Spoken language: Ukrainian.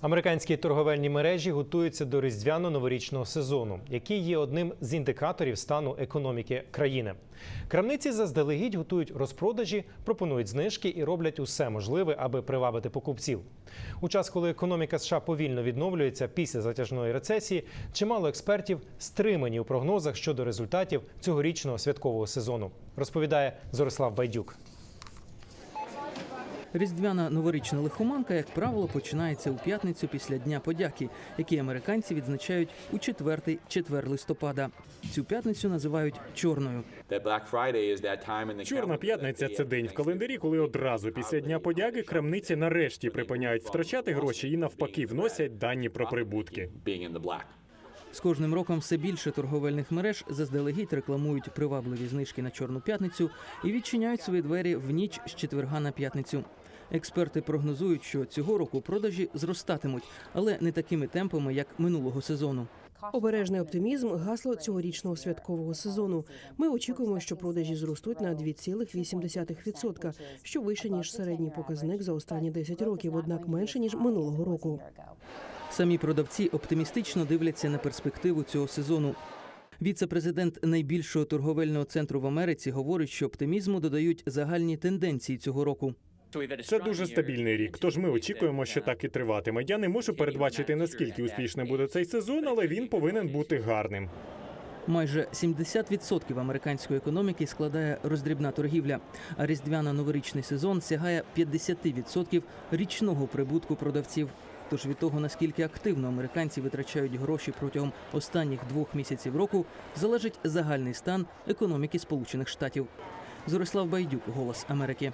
Американські торговельні мережі готуються до різдвяно-новорічного сезону, який є одним з індикаторів стану економіки країни. Крамниці заздалегідь готують розпродажі, пропонують знижки і роблять усе можливе, аби привабити покупців. У час, коли економіка США повільно відновлюється після затяжної рецесії, чимало експертів стримані у прогнозах щодо результатів цьогорічного святкового сезону. Розповідає Зорислав Байдюк. Різдвяна новорічна лихоманка, як правило, починається у п'ятницю після Дня подяки, який американці відзначають у четвертий четвер листопада. Цю п'ятницю називають чорною. Чорна п'ятниця це день в календарі, коли одразу після дня подяки крамниці нарешті припиняють втрачати гроші і навпаки вносять дані про прибутки. З кожним роком все більше торговельних мереж заздалегідь рекламують привабливі знижки на чорну п'ятницю і відчиняють свої двері в ніч з четверга на п'ятницю. Експерти прогнозують, що цього року продажі зростатимуть, але не такими темпами, як минулого сезону. Обережний оптимізм гасло цьогорічного святкового сезону. Ми очікуємо, що продажі зростуть на 2,8%, що вище ніж середній показник за останні 10 років, однак менше ніж минулого року. Самі продавці оптимістично дивляться на перспективу цього сезону. Віце-президент найбільшого торговельного центру в Америці говорить, що оптимізму додають загальні тенденції цього року. Це дуже стабільний рік. Тож ми очікуємо, що так і триватиме. Я не можу передбачити наскільки успішним буде цей сезон, але він повинен бути гарним. Майже 70% американської економіки складає роздрібна торгівля, а різдвяно-новорічний сезон сягає 50% річного прибутку продавців. Тож від того, наскільки активно американці витрачають гроші протягом останніх двох місяців року, залежить загальний стан економіки Сполучених Штатів. Зорислав Байдюк, Голос Америки.